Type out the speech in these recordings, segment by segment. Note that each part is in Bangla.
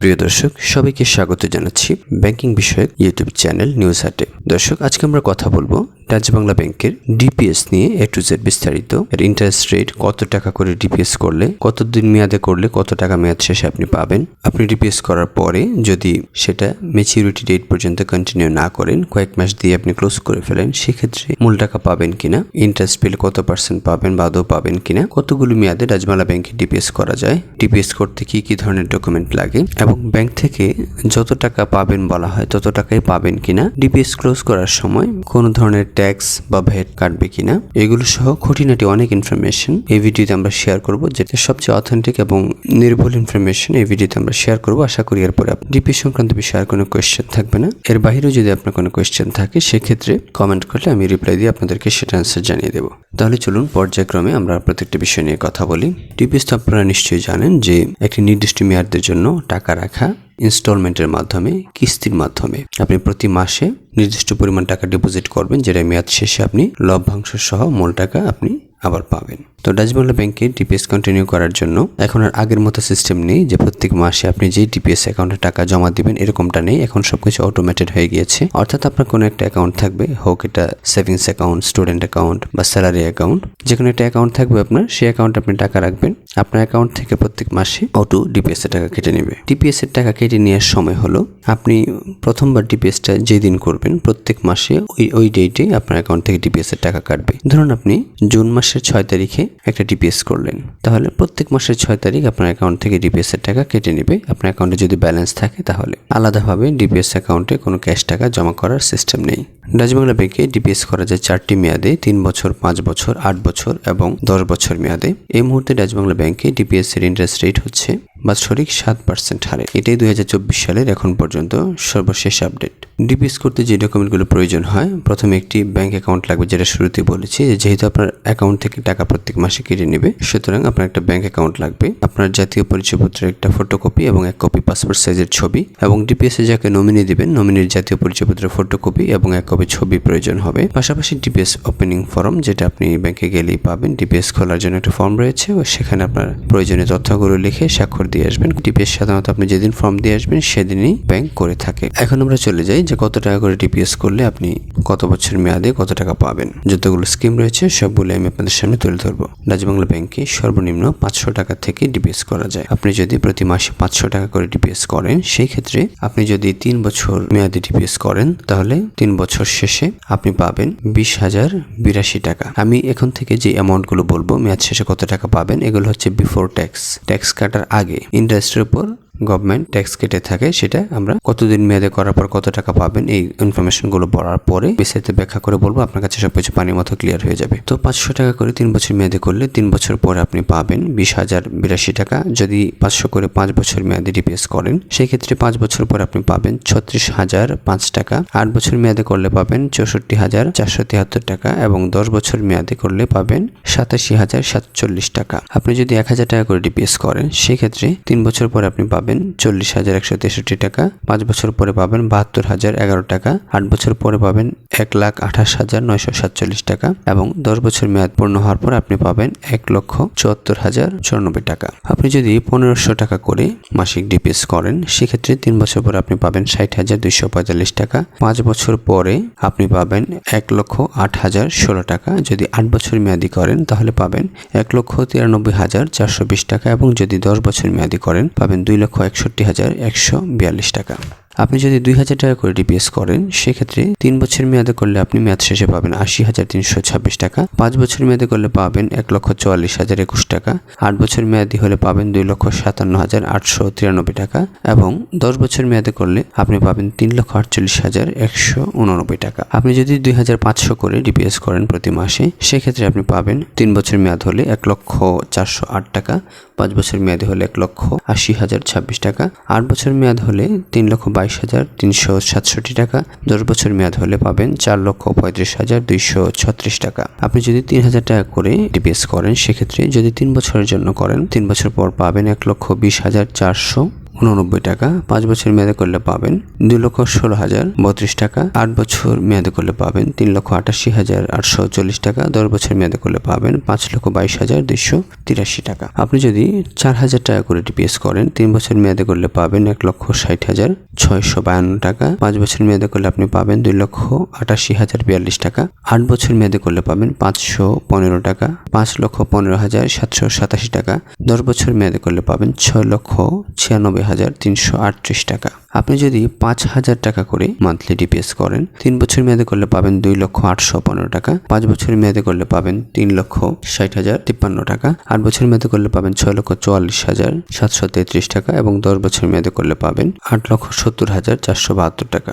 প্রিয় দর্শক, সবাইকে স্বাগত জানাচ্ছি ব্যাংকিং বিষয়ক ইউটিউব চ্যানেল নিউজ হাটে। দর্শক, আজকে আমরা কথা বলব ডাচ বাংলা ব্যাংকের ডিপিএস নিয়ে এ টু জেড বিস্তারিত। এর ইন্টারেস্ট রেট কত টাকা করে ডিপিএস করলে, কতদিন মেয়াদে করলে, কত টাকা মেয়াদ শেষে আপনি পাবেন? আপনি ডিপিএস করার পরে যদি সেটা ম্যাচিউরিটি ডেট পর্যন্ত কন্টিনিউ না করেন, কয়েক মাস দিয়ে আপনি ক্লোজ করে ফেলেন, সেক্ষেত্রে মূল টাকা পাবেন কিনা ইন্টারেস্ট পেলে কত পার্সেন্ট পাবেন বা আদৌ পাবেন কিনা, কতগুলো মেয়াদে ডাচবাংলা ব্যাংকে ডিপিএস করা যায়, ডিপিএস করতে কি কি ধরনের ডকুমেন্ট লাগে এবং ব্যাংক থেকে যত টাকা পাবেন বলা হয়, তত টাকাই পাবেন কিনা ডিপিএস ক্লোজ করার সময় কোনো ধরনের ট্যাক্স বা ভ্যাট কাটবে কিনা, এগুলো সহ খুঁটিনাটি অনেক ইনফরমেশন এই ভিডিওতে আমরা শেয়ার করব, যেটা সবচেয়ে অথেন্টিক এবং নির্ভুল ইনফরমেশন এই ভিডিওতে আমরা শেয়ার করব। আশা করি এরপরে ডিপিএস সংক্রান্ত বিষয়ে আর কোনো কোয়েশ্চেন থাকবে না। এর বাইরেও যদি আপনার কোনো কোয়েশ্চেন থাকে, সেক্ষেত্রে কমেন্ট করলে আমি রিপ্লাই দিয়ে আপনাদেরকে সেটা অ্যান্সার জানিয়ে দেবো। তাহলে চলুন, পর্যায়ক্রমে আমরা প্রত্যেকটি বিষয় নিয়ে কথা বলি। ডিপিএস তো আপনারা নিশ্চয়ই জানেন যে একটি নির্দিষ্ট মেয়াদের জন্য টাকা রাখা ইনস্টলমেন্টের মাধ্যমে, কিস্তির মাধ্যমে। আপনি প্রতি মাসে নির্দিষ্ট পরিমাণ টাকা ডিপোজিট করবেন যেটা মেয়াদ শেষে আপনি লভ্যাংশ সহ মূল টাকা আপনি আবার পাবেন। তো ডাচ বাংলা ব্যাংকে ডিপিএস কন্টিনিউ করার জন্য এখন আর আগের মতো সিস্টেম নেই যে প্রত্যেক মাসে আপনি যে ডিপিএস অ্যাকাউন্টে টাকা জমা দিবেন এরকমটা নেই। এখন সবকিছু অটোমেটেড হয়ে গিয়েছে। অর্থাৎ আপনার কোনো একটা অ্যাকাউন্ট থাকবে, হোক এটা সেভিংস অ্যাকাউন্ট স্টুডেন্ট অ্যাকাউন্ট বা স্যালারি অ্যাকাউন্ট যে কোনো একটা অ্যাকাউন্ট থাকবে আপনার, সেই অ্যাকাউন্টে আপনি টাকা রাখবেন। আপনার অ্যাকাউন্ট থেকে প্রত্যেক মাসে অটো ডিপিএস এর টাকা কেটে নেবে। ডিপিএস এর টাকা কেটে নেওয়ার সময় হলো আপনি প্রথমবার ডিপিএসটা যেদিন করবেন, প্রত্যেক মাসে ওই ওই ডেটে আপনার অ্যাকাউন্ট থেকে ডিপিএস এর টাকা কাটবে। ধরুন আপনি জুন মাসের ছয় তারিখে একটা ডিপিএস করলেন। তাহলে প্রত্যেক মাসের ছয় তারিখ আপনার অ্যাকাউন্ট থেকে ডিপিএস এর টাকা কেটে নেবে। আপনার অ্যাকাউন্টে যদি ব্যালেন্স থাকে তাহলে। আলাদাভাবে ডিপিএস অ্যাকাউন্টে কোনো ক্যাশ টাকা জমা করার সিস্টেম নেই। ডাচ ব্যাংকে ডিপিএস করা যায় চারটি মেয়াদে, তিন বছর, পাঁচ বছর, আট বছর এবং দশ বছর মেয়াদে। এই মুহূর্তে ডাচ ব্যাংকে ডিপিএস এর ইন্টারেস্ট রেট হচ্ছে বাৎসরিক সাত পার্সেন্ট হারে। এটাই দুই হাজার চব্বিশ সালের এখন পর্যন্ত সর্বশেষ আপডেট ডিপিএস করতে যে ডকুমেন্টগুলো প্রয়োজন হয়, প্রথমে একটি ব্যাংক অ্যাকাউন্ট লাগবে যেটা শুরুতে বলেছি যেহেতু আপনার অ্যাকাউন্ট থেকে টাকা প্রত্যেক মাসে কেটে নেবে, সুতরাং আপনার একটা ব্যাংক অ্যাকাউন্ট লাগবে। আপনার জাতীয় পরিচয়পত্রের একটা ফটোকপি এবং এক কপি পাসপোর্ট সাইজের ছবি এবং ডিপিএস যাকে নমিনি দিবেন নমিনির জাতীয় পরিচয়পত্রের ফটোকপি এবং এক কপি ছবি প্রয়োজন হবে। পাশাপাশি ডিপিএস ওপেনিং ফর্ম যেটা আপনি ব্যাংকে গেলেই পাবেন। ডিপিএস খোলার জন্য একটা ফর্ম রয়েছে ও সেখানে আপনার প্রয়োজনীয় তথ্যগুলো লিখে স্বাক্ষর দিয়ে আসবেন। ডিপিএস সাধারণত আপনি যেদিন ফর্ম দিয়ে আসবেন, সেদিনই ব্যাংক করে থাকে। এখন আমরা চলে যাই যে কত টাকা করে ডিপিএস করলে আপনি কত বছর মেয়াদে কত টাকা পাবেন। যতগুলো স্কিম রয়েছে সবগুলো আমি আপনাদের সামনে তুলে ধরবো। ডাচ বাংলা ব্যাংকে সর্বনিম্ন পাঁচশো টাকা থেকে ডিপিএস করা যায়। আপনি যদি প্রতি মাসে পাঁচশো টাকা করে ডিপিএস করেন, সেই ক্ষেত্রে আপনি যদি তিন বছর মেয়াদে ডিপিএস করেন, তাহলে তিন বছর শেষে আপনি পাবেন বিশ হাজার বিরাশি টাকা। আমি এখন থেকে যে অ্যামাউন্টগুলো বলব, মেয়াদ শেষে কত টাকা পাবেন, এগুলো হচ্ছে বিফোর ট্যাক্স ট্যাক্স কাটার আগে ইন্টারেস্টের উপর গভর্নমেন্ট ট্যাক্স কেটে থাকে, সেটা আমরা কতদিন মেয়াদে করার পর কত টাকা পাবেন, এই ইনফরমেশনগুলো পড়ার পরে বিস্তারিত ব্যাখ্যা করে বলব। আপনার কাছে সবকিছু পানির মতো ক্লিয়ার হয়ে যাবে। তো পাঁচশো টাকা করে তিন বছর মেয়াদে করলে তিন বছর পরে আপনি পাবেন বিশ হাজার বিরাশি টাকা। যদি পাঁচশো করে পাঁচ বছর মেয়াদে ডিপিএস করেন সেই ক্ষেত্রে পাঁচ বছর পরে আপনি পাবেন ছত্রিশ হাজার পাঁচ টাকা। আট বছর মেয়াদে করলে পাবেন চৌষট্টি হাজার চারশো তিয়াত্তর টাকা এবং দশ বছর মেয়াদে করলে পাবেন সাতাশি হাজার সাতচল্লিশ টাকা। আপনি যদি এক হাজার টাকা করে ডিপিএস করেন, সেক্ষেত্রে তিন বছর পরে আপনি পাবেন চল্লিশ হাজার একশো তেষট্টি টাকা, পাঁচ বছর পরে পাবেন বাহাত্তর হাজার এগারো টাকা, আট বছর পরে পাবেন এক লাখ আঠাশ হাজার নয়শো সাতচল্লিশ টাকা এবং দশ বছর মেয়াদ পূর্ণ হওয়ার পর আপনি পাবেন এক লক্ষ চুয়াত্তর হাজার চুরানব্বই টাকা। আপনি যদি পনেরোশো টাকা করে মাসিক ডিপিএস করেন, সেক্ষেত্রে তিন বছর পরে আপনি পাবেন ষাট হাজার দুইশো পঁয়তাল্লিশ টাকা, পাঁচ বছর পরে আপনি পাবেন এক লক্ষ আট হাজার ষোলো টাকা। যদি আট বছর মেয়াদি করেন, তাহলে পাবেন এক লক্ষ তিরানব্বই হাজার চারশো বিশ টাকা এবং যদি দশ বছর মেয়াদি করেন, পাবেন দুই লক্ষ একষট্টি হাজার একশো বিয়াল্লিশ টাকা। আপনি যদি দুই হাজার টাকা করে ডিপিএস করেন, সেক্ষেত্রে তিন বছর মেয়াদে করলে আপনি মেয়াদ শেষে পাবেন আশি হাজার তিনশো ছাব্বিশ টাকা। পাঁচ বছর মেয়াদে করলে পাবেন এক লক্ষ চুয়াল্লিশ হাজার একুশ টাকা। আট বছর মেয়াদি হলে পাবেন দুই লক্ষ সাতান্ন হাজার আটশো তিরানব্বই টাকা এবং দশ বছর মেয়াদে করলে আপনি পাবেন তিন লক্ষ আটচল্লিশ হাজার একশো উননব্বই টাকা। আপনি যদি দুই হাজার পাঁচশো করে ডিপিএস করেন প্রতি মাসে, সেক্ষেত্রে আপনি পাবেন তিন বছর মেয়াদ হলে এক লক্ষ চারশো আট টাকা, পাঁচ বছর মেয়াদে হলে এক লক্ষ আশি হাজার ছাব্বিশ টাকা, আট বছর মেয়াদ হলে তিন লক্ষ বাইশ হাজার তিনশো সাতষট্টি টাকা। দশ বছর মেয়াদ হলে পাবেন চার লক্ষ পঁয়ত্রিশ হাজার দুইশো ছত্রিশ টাকা। আপনি যদি তিন হাজার টাকা করে ডিপিএস করেন, সেক্ষেত্রে যদি তিন বছরের জন্য করেন, তিন বছর পর পাবেন এক লক্ষ বিশ হাজার চারশো উননব্বই টাকা, পাঁচ বছর মেয়াদে করলে পাবেন দুই লক্ষ ষোলো হাজার বত্রিশ টাকা, আট বছর মেয়াদে করলে পাবেন তিন লক্ষ আটাশি হাজার আটশো চল্লিশ টাকা, দশ বছর মেয়াদে করলে পাবেন পাঁচ লক্ষ বাইশ হাজার দুইশো তিরাশি টাকা। আপনি যদি চার হাজার টাকা করে ডিপিএস করেন, তিন বছর মেয়াদে করলে পাবেন এক লক্ষ ষাট হাজার ছয়শো বায়ান্ন টাকা, পাঁচ বছর মেয়াদে করলে আপনি পাবেন দুই লক্ষ আটাশি হাজার বিয়াল্লিশ টাকা, আট বছর মেয়াদে করলে পাবেন পাঁচশো পনেরো টাকা, পাঁচ লক্ষ পনেরো হাজার সাতশো সাতাশি টাকা, দশ বছর মেয়াদে করলে পাবেন ছয় লক্ষ ছিয়ানব্বই হাজার তিনশো আটত্রিশ টাকা। আপনি যদি পাঁচ হাজার টাকা করে মান্থলি ডিপিএস করেন, তিন বছর মেয়াদে করলে পাবেন দুই লক্ষ আটশো পনেরো টাকা, পাঁচ বছর মেয়াদে করলে পাবেন তিন লক্ষ ষাট হাজার তিপ্পান্ন টাকা, আট বছর মেয়াদে করলে পাবেন ছয় লক্ষ চুয়াল্লিশ হাজার সাতশো তেত্রিশ টাকা এবং দশ বছর মেয়াদে করলে পাবেন আট লক্ষ সত্তর হাজার চারশো বাহাত্তর টাকা।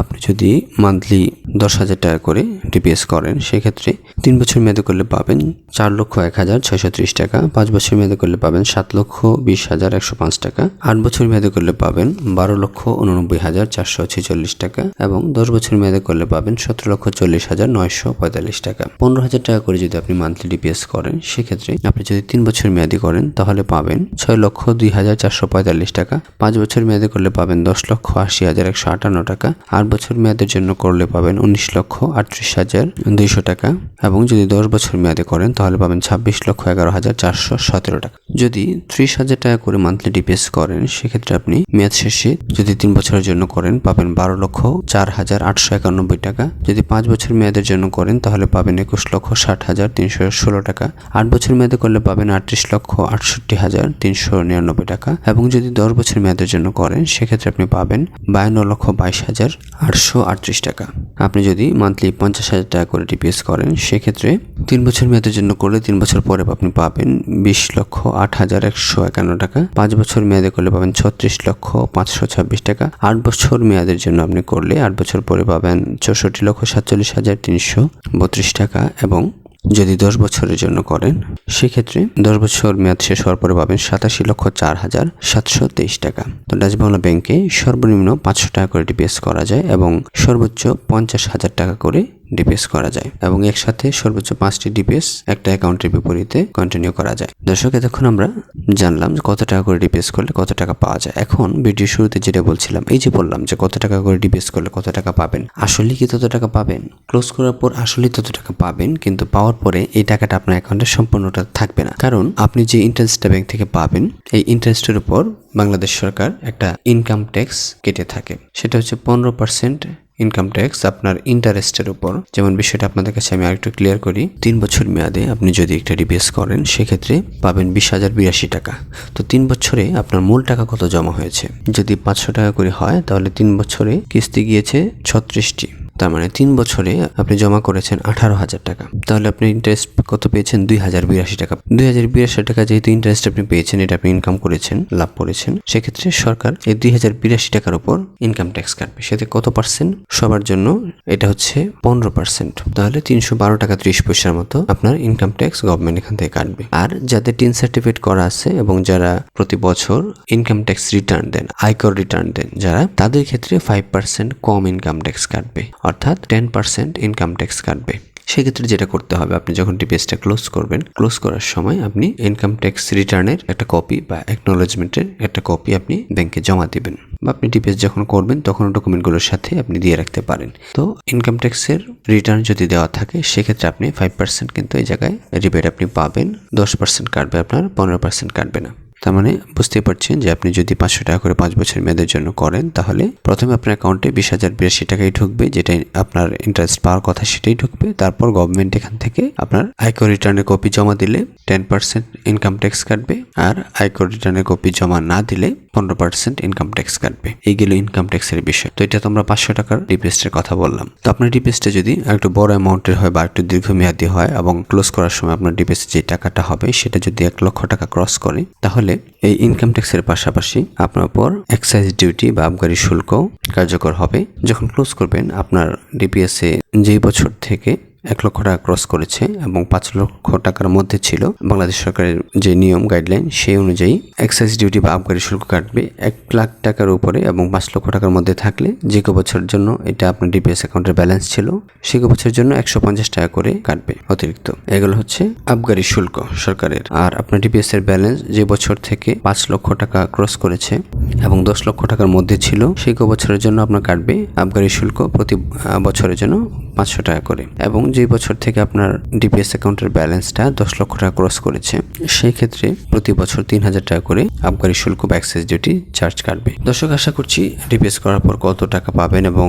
আপনি যদি মান্থলি দশ হাজার টাকা করে ডিপিএস করেন, সেক্ষেত্রে তিন বছর মেয়াদে করলে পাবেন চার লক্ষ এক হাজার ছয়শো ত্রিশ টাকা, পাঁচ বছর মেয়াদে করলে পাবেন সাত লক্ষ বিশ হাজার একশো পাঁচ টাকা, আট বছর মেয়াদে করলে পাবেন বারো লক্ষ উননব্বই হাজার চারশো ছেচল্লিশ টাকা এবং দশ বছর মেয়াদে করলে পাবেন সতেরো লক্ষ চল্লিশ হাজার নয়শো পঁয়তাল্লিশ টাকা। পনেরো হাজার টাকা করে যদি আপনি মান্থলি ডিপিএস করেন, সেক্ষেত্রে আপনি যদি তিন বছর মেয়াদি করেন, তাহলে পাবেন ছয় লক্ষ দুই হাজার চারশো পঁয়তাল্লিশ টাকা, পাঁচ বছর মেয়াদে করলে পাবেন দশ লক্ষ আশি হাজার একশো আটান্ন টাকা আট বছর মেয়াদের জন্য করলে পাবেন উনিশ লক্ষ আটত্রিশ হাজার দুইশো টাকা এবং যদি দশ বছর মেয়াদে করেন তাহলে পাবেন ছাব্বিশ লক্ষ এগারো হাজার চারশো সতেরো টাকা। যদি ত্রিশ হাজার টাকা করে মান্থলি ডিপিএস করেন, সেক্ষেত্রে আপনি মেয়াদ শেষে যদি তিন বছরের জন্য করেন, পাবেন বারো লক্ষ চার হাজার আটশো একানব্বই টাকা। যদি পাঁচ বছর মেয়াদের জন্য করেন, তাহলে পাবেন একুশ লক্ষ ষাট হাজার তিনশো ষোলো টাকা। আট বছর মেয়াদে করলে পাবেন আটত্রিশ লক্ষ আটষট্টি হাজার তিনশো নিরানব্বই টাকা। এবং যদি দশ বছর মেয়াদের জন্য করেন, সেক্ষেত্রে আপনি পাবেন বায়ান্ন লক্ষ বাইশ হাজার আটশো আটত্রিশ টাকা। আপনি যদি মান্থলি পঞ্চাশ হাজার টাকা করে ডিপিএস করেন, সেক্ষেত্রে তিন বছর মেয়াদের জন্য করলে তিন বছর পরে আপনি পাবেন বিশ লক্ষ আট হাজার একশো একান্ন টাকা। পাঁচ বছর মেয়াদে করলে পাবেন ছত্রিশ লক্ষ পাঁচশো ছাব্বিশ টাকা। আট বছর মেয়াদের জন্য আপনি করলে আট বছর পরে পাবেন চৌষট্টি লক্ষ সাতচল্লিশ হাজার তিনশো বত্রিশ টাকা এবং যদি দশ বছরের জন্য করেন, সেক্ষেত্রে দশ বছর মেয়াদ শেষ হওয়ার পরে পাবেন সাতাশি লক্ষ চার হাজার সাতশো তেইশ টাকা। তো ডাচ বাংলা ব্যাংকে সর্বনিম্ন পাঁচশো টাকা করে ডিপিএস করা যায় এবং সর্বোচ্চ পঞ্চাশ হাজার টাকা করে ডিপিএস করা যায় এবং একসাথে সর্বোচ্চ পাঁচটি ডিপিএস একটা অ্যাকাউন্টের বিপরীতে কন্টিনিউ করা যায়। দর্শক, এতক্ষণ আমরা জানলাম যে কত টাকা করে ডিপিএস করলে কত টাকা পাওয়া যায়। এখন ভিডিও শুরুতে যেটা বলছিলাম, এই যে বললাম যে কত টাকা করে ডিপিএস করলে কত টাকা পাবেন, আসলে কি তত টাকা পাবেন? ক্লোজ করার পর আসলেই তত টাকা পাবেন, কিন্তু পাওয়ার পরে এই টাকাটা আপনার অ্যাকাউন্টে সম্পূর্ণটা থাকবে না। কারণ আপনি যে ইন্টারেস্টটা ব্যাংক থেকে পাবেন, এই ইন্টারেস্টের উপর বাংলাদেশ সরকার একটা ইনকাম ট্যাক্স কেটে থাকে। সেটা হচ্ছে পনেরো পার্সেন্ট ইনকাম ট্যাক্স আপনার ইন্টারেস্টের উপর। যেমন বিষয়টা আপনাদের কাছে আমি আরেকটু ক্লিয়ার করি, তিন বছর মেয়াদে আপনি যদি একটা ডিবিএস করেন, সেক্ষেত্রে পাবেন বিশ হাজার বিরাশি টাকা। তো তিন বছরে আপনার মূল টাকা কত জমা হয়েছে? যদি পাঁচশো টাকা করে হয়, তাহলে তিন বছরে কিস্তি গিয়েছে ছত্রিশটি। তার মানে তিন বছরে আপনি জমা করেছেন আঠারো হাজার টাকা। তাহলে আপনি ইন্টারেস্ট কত পেয়েছেন? দুই হাজার বিরাশি টাকা। দুই হাজার বিরাশি টাকা যেহেতু ইন্টারেস্ট আপনি পেয়েছেন, এটা আপনি ইনকাম করেছেন, লাভ করেছেন, সেক্ষেত্রে সরকার এই দুই হাজার বিরাশি টাকার উপর ইনকাম ট্যাক্স কাটবে। সেতে কত পার্সেন্ট সবার জন্য এটা হচ্ছে পনেরো পার্সেন্ট তাহলে তিনশো বারো টাকা ত্রিশ পয়সার মতো আপনার ইনকাম ট্যাক্স গভর্নমেন্ট এখান থেকে কাটবে। আর যাদের টিন সার্টিফিকেট করা আছে এবং যারা প্রতি বছর ইনকাম ট্যাক্স রিটার্ন দেন, আয়কর রিটার্ন দেন, যারা তাদের ক্ষেত্রে ফাইভ পার্সেন্ট কম ইনকাম ট্যাক্স কাটবে। অর্থাৎ টেন পার্সেন্ট ইনকাম ট্যাক্স কাটবে। সেক্ষেত্রে যেটা করতে হবে, আপনি যখন ডিপিএসটা ক্লোজ করবেন ক্লোজ করার সময় আপনি ইনকাম ট্যাক্স রিটার্নের একটা কপি বা অ্যাকনোলজমেন্টের একটা কপি আপনি ব্যাংকে জমা দিবেন। বা আপনি ডিপিএস যখন করবেন, তখন ডকুমেন্টগুলোর সাথে আপনি দিয়ে রাখতে পারেন। তো ইনকাম ট্যাক্সের রিটার্ন যদি দেওয়া থাকে, সেক্ষেত্রে আপনি ফাইভ পার্সেন্ট কিন্তু এই জায়গায় রিবেট আপনি পাবেন, দশ পার্সেন্ট কাটবে আপনার, পনেরো পার্সেন্ট কাটবে না। তার মানে বুঝতে পারছেন যে আপনি যদি পাঁচশো টাকা করে পাঁচ বছর মেয়াদের জন্য করেন, তাহলে প্রথমে আপনার অ্যাকাউন্টে বিশ হাজার বিরাশি টাকাই ঢুকবে যেটা আপনার ইন্টারেস্ট পাওয়ার কথা সেটাই ঢুকবে। তারপর গভর্নমেন্ট এখান থেকে আপনার আয়কর রিটার্নের কপি জমা দিলে টেন পার্সেন্ট ইনকাম ট্যাক্স কাটবে। আর আয়কর রিটার্নের কপি জমা না দিলে পনেরো পার্সেন্ট ইনকাম ট্যাক্স কাটবে। এই গেল ইনকাম ট্যাক্সের বিষয়। তো এটা তোমরা পাঁচশো টাকার ডিপিএসটের কথা বললাম। তো আপনার ডিপিএসটা যদি একটু বড় অ্যামাউন্টের হয় বা একটু দীর্ঘমেয়াদী হয় এবং ক্লোজ করার সময় আপনার ডিপিএস যে টাকাটা হবে সেটা যদি এক লক্ষ টাকা ক্রস করে, তাহলে এই ইনকাম ট্যাক্সের পাশাপাশি আপনার উপর এক্সাইজ ডিউটি বা আবগারি শুল্ক কার্যকর হবে। যখন ক্লোজ করবেন, আপনার ডিপিএসে যেই বছর থেকে এক লক্ষ টাকা ক্রস করেছে এবং পাঁচ লক্ষ টাকার মধ্যে ছিল বাংলাদেশ সরকারের যে নিয়ম গাইডলাইন সেই অনুযায়ী এক্সাইজ ডিউটি বা আবগারি শুল্ক কাটবে এক লাখ টাকার উপরে এবং পাঁচ লক্ষ টাকার মধ্যে থাকলে যে কো বছরের জন্য এটা আপনার ডিপিএস অ্যাকাউন্টের ব্যালেন্স ছিল, সে কো বছরের জন্য একশো পঞ্চাশ টাকা করে কাটবে অতিরিক্ত। এগুলো হচ্ছে আবগারি শুল্ক সরকারের। আর আপনার ডিপিএস এর ব্যালেন্স যে বছর থেকে পাঁচ লক্ষ টাকা ক্রস করেছে এবং দশ লক্ষ টাকার মধ্যে ছিল সেই কো বছরের জন্য আপনার কাটবে আবগারি শুল্ক প্রতি বছরের জন্য পাঁচশো টাকা করে। এবং যে বছর থেকে আপনার ডিপিএস অ্যাকাউন্টের ব্যালেন্সটা দশ লক্ষ টাকা ক্রস করেছে, সেই ক্ষেত্রে প্রতি বছর তিন হাজার টাকা করে আবগারি শুল্ক বা অ্যাক্সেস ডিউটি চার্জ কাটবে। দর্শক, আশা করছি ডিপিএস করার পর কত টাকা পাবেন এবং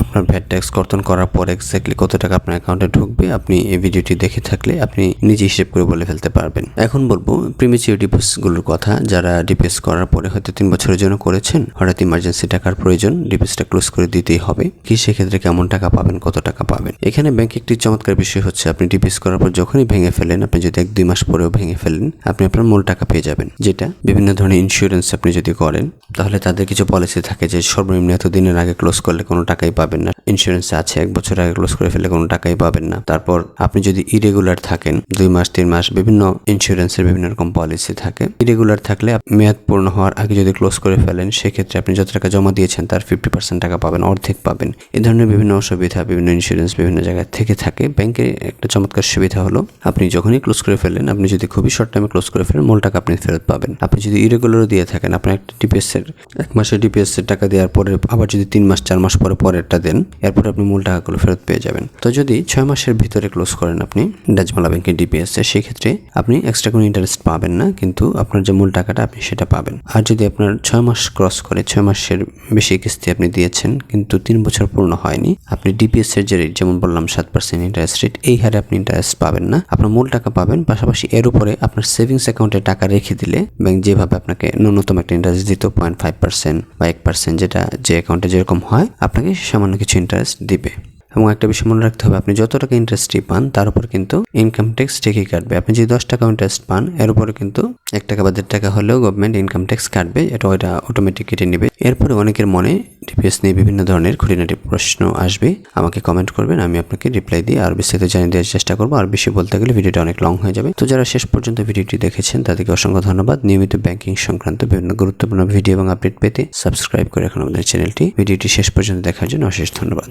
আপনার ভ্যাট ট্যাক্স কর্তন করার পর এক্স্যাক্টলি কত টাকা আপনার অ্যাকাউন্টে ঢুকবে, আপনি এই ভিডিওটি দেখে থাকলে আপনি নিজে হিসেব করে বলে ফেলতে পারবেন। এখন বলব প্রিমেচিউর ডিপিএসগুলোর কথা, যারা ডিপিএস করার পরে হয়তো তিন বছরের জন্য করেছেন, হঠাৎ ইমার্জেন্সি টাকার প্রয়োজন ডিপিএসটা ক্লোজ করে দিতেই হবে। কি সেক্ষেত্রে কেমন টাকা পাবেন, কত টাকা পাবেন। এখানে ব্যাংক একটি চমৎকার বিষয় হচ্ছে, আপনি ডিপিএস করার পর যখনই ভেঙে ফেলেন, আপনি যদি এক দুই মাস পরেও ভেঙে ফেলেন, আপনি আপনার মূল টাকা পেয়ে যাবেন। যেটা বিভিন্ন ধরনের ইন্স্যুরেন্স আপনি যদি করেন, তাহলে তাদের কিছু পলিসি থাকে যে সর্বনিম্ন এত দিনের আগে ক্লোজ করলে কোনো টাকাই পাবেন না। ইন্স্যুরেন্স আছে, এক বছর আগে ক্লোজ করে ফেলে কোনো টাকাই পাবেন না। তারপর আপনি যদি ইরেগুলার থাকেন, দুই মাস, তিন মাস, বিভিন্ন ইন্স্যুরেন্সের বিভিন্ন রকম পলিসি থাকে। ইরেগুলার থাকলে মেয়াদ পূর্ণ হওয়ার আগে যদি ক্লোজ করে ফেলেন, সেক্ষেত্রে আপনি যত টাকা জমা দিয়েছেন, তার ফিফটি পার্সেন্ট টাকা পাবেন, অর্ধেক পাবেন। এই ধরনের বিভিন্ন অসুবিধা, বিভিন্ন ইন্স্যুরেন্স বিভিন্ন জায়গায় থেকে থাকে। ব্যাংকের একটা চমৎকার সুবিধা হলো, আপনি যখনই ক্লোজ করে ফেলেন আপনি যদি খুবই শর্ট টাইমে ক্লোজ করে ফেলেন, মূল টাকা আপনি ফেরত পাবেন। আপনি যদি ইরেগুলারও দিয়ে থাকেন আপনার একটা ডিপিএস এর, এক মাসের ডিপিএস এর টাকা দেওয়ার পরে আবার যদি তিন মাস, চার মাস পরে পরেরটা দেন, এরপরে আপনি মূল টাকাগুলো ফেরত পেয়ে যাবেন। তো যদি ছয় মাসের ভিতরে ক্লোজ করেন আপনি ডাজমালা ব্যাংকের ডিপিএস সেক্ষেত্রে আপনি এক্সট্রা কোনো ইন্টারেস্ট পাবেন না, কিন্তু আপনার যে মূল টাকাটা আপনি সেটা পাবেন। আর যদি আপনার ছয় মাস ক্রস করে, ছয় মাসের বেশি কিস্তি আপনি দিয়েছেন, কিন্তু তিন বছর পূর্ণ হয়নি, আপনি ডিপিএস এর যে রেট যেমন বললাম, সাত পার্সেন্ট ইন্টারেস্ট রেট এই হারে আপনি ইন্টারেস্ট পাবেন না। আপনার মূল টাকা পাবেন, পাশাপাশি এর উপরে আপনার সেভিংস অ্যাকাউন্টে টাকা রেখে দিলে ব্যাংক যেভাবে আপনাকে ন্যূনতম একটা ইন্টারেস্ট দিত পয়েন্ট ফাইভ পার্সেন্ট বা এক পার্সেন্ট যেটা যে অ্যাকাউন্টে যেরকম হয়, আপনাকে সামান্য কিছু ইন্টারেস্ট দিবে। এবং একটা বিষয় মনে রাখতে হবে, আপনি যত টাকা ইন্টারেস্টই পান, তার উপর কিন্তু ইনকাম ট্যাক্স ঠিকই কাটবে। আপনি যদি দশ টাকা ইন্টারেস্ট পান, এর উপরে কিন্তু এক টাকা বা দেড় টাকা হলেও গভর্নমেন্ট ইনকাম ট্যাক্স কাটবে, এটা ওইটা অটোমেটিক কেটে নেবে। এরপরে অনেকের মনে ডিপিএস নিয়ে বিভিন্ন ধরনের খুঁটিনাটি প্রশ্ন আসবে। আমাকে কমেন্ট করবেন, আমি আপনাকে রিপ্লাই দিয়ে আর বিস্তারিত জানিয়ে দেওয়ার চেষ্টা করব। আর বেশি বলতে গেলে ভিডিওটা অনেক লং হয়ে যাবে। তো যারা শেষ পর্যন্ত ভিডিওটি দেখেছেন, তাদেরকে অসংখ্য ধন্যবাদ। নিয়মিত ব্যাংকিং সংক্রান্ত বিভিন্ন গুরুত্বপূর্ণ ভিডিও এবং আপডেট পেতে সাবস্ক্রাইব করে এখন আমাদের চ্যানেলটি ভিডিওটি শেষ পর্যন্ত দেখার জন্য অশেষ ধন্যবাদ।